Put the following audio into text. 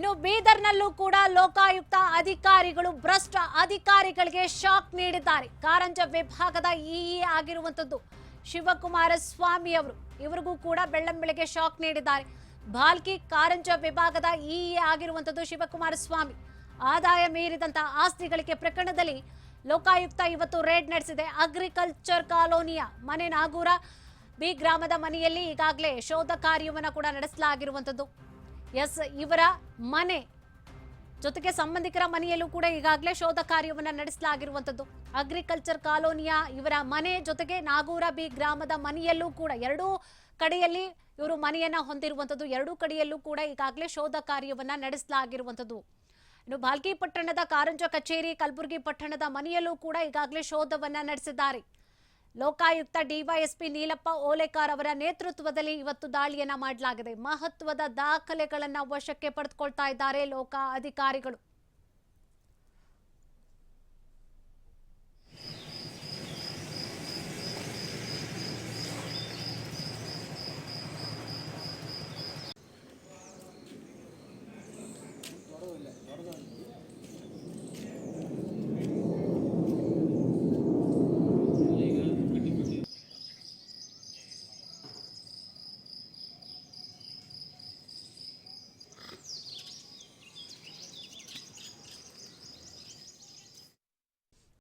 ಇನ್ನು ಬೀದರ್ನಲ್ಲೂ ಕೂಡ ಲೋಕಾಯುಕ್ತ ಅಧಿಕಾರಿಗಳು, ಭ್ರಷ್ಟ ಅಧಿಕಾರಿಗಳಿಗೆ ಶಾಕ್ ನೀಡಿದ್ದಾರೆ. ಕಾರಂಜ ವಿಭಾಗದ ಇಇ ಆಗಿರುವಂತದ್ದು ಶಿವಕುಮಾರ ಸ್ವಾಮಿ ಅವರು. ಇವರಿಗೂ ಕೂಡ ಬೆಳ್ಳಂಬೆಳಗ್ಗೆ ಶಾಕ್ ನೀಡಿದ್ದಾರೆ. ಬಾಲ್ಕಿ ಕಾರಂಜ ವಿಭಾಗದ ಇಇ ಆಗಿರುವಂತದ್ದು ಶಿವಕುಮಾರ ಸ್ವಾಮಿ. ಆದಾಯ ಮೀರಿದಂತಹ ಆಸ್ತಿಗಳಿಗೆ ಪ್ರಕರಣದಲ್ಲಿ ಲೋಕಾಯುಕ್ತ ಇವತ್ತು ರೇಡ್ ನಡೆಸಿದೆ. ಅಗ್ರಿಕಲ್ಚರ್ ಕಾಲೋನಿಯ ಮನೆ ನಾಗೂರ ಬಿ ಗ್ರಾಮದ ಮನೆಯಲ್ಲಿ ಈಗಾಗಲೇ ಶೋಧ ಕಾರ್ಯವನ್ನು ಕೂಡ ನಡೆಸಲಾಗಿರುವಂತದ್ದು ಎಸ್, ಇವರ ಮನೆ ಜೊತೆಗೆ ಸಂಬಂಧಿಕರ ಮನೆಯಲ್ಲೂ ಕೂಡ ಈಗಾಗಲೇ ಶೋಧ ಕಾರ್ಯವನ್ನು ನಡೆಸಲಾಗಿರುವಂತದ್ದು. ಅಗ್ರಿಕಲ್ಚರ್ ಕಾಲೋನಿಯ ಇವರ ಮನೆ ಜೊತೆಗೆ ನಾಗೂರ ಬಿ ಗ್ರಾಮದ ಮನೆಯಲ್ಲೂ ಕೂಡ ಎರಡೂ ಕಡೆಯಲ್ಲಿ ಇವರು ಮನೆಯನ್ನ ಹೊಂದಿರುವಂಥದ್ದು ಎರಡೂ ಕಡೆಯಲ್ಲೂ ಕೂಡ ಈಗಾಗಲೇ ಶೋಧ ಕಾರ್ಯವನ್ನ ನಡೆಸಲಾಗಿರುವಂತದ್ದು. ಇನ್ನು ಬಾಲ್ಕಿ ಪಟ್ಟಣದ ಕಾರಂಜ ಕಚೇರಿ, ಕಲಬುರಗಿ ಪಟ್ಟಣದ ಮನೆಯಲ್ಲೂ ಕೂಡ ಈಗಾಗಲೇ ಶೋಧವನ್ನ ನಡೆಸಿದ್ದಾರೆ. ಲೋಕಾಯುಕ್ತ ಡಿವೈಎಸ್ಪಿ ನೀಲಪ್ಪ ಓಲೇಕಾರ್ ಅವರ ನೇತೃತ್ವದಲ್ಲಿ ಇವತ್ತು ದಾಳಿಯನ್ನ ಮಾಡಲಾಗಿದೆ. ಮಹತ್ವದ ದಾಖಲೆಗಳನ್ನ ವಶಕ್ಕೆ ಪಡೆದುಕೊಳ್ತಾ ಇದ್ದಾರೆ ಲೋಕ ಅಧಿಕಾರಿಗಳು.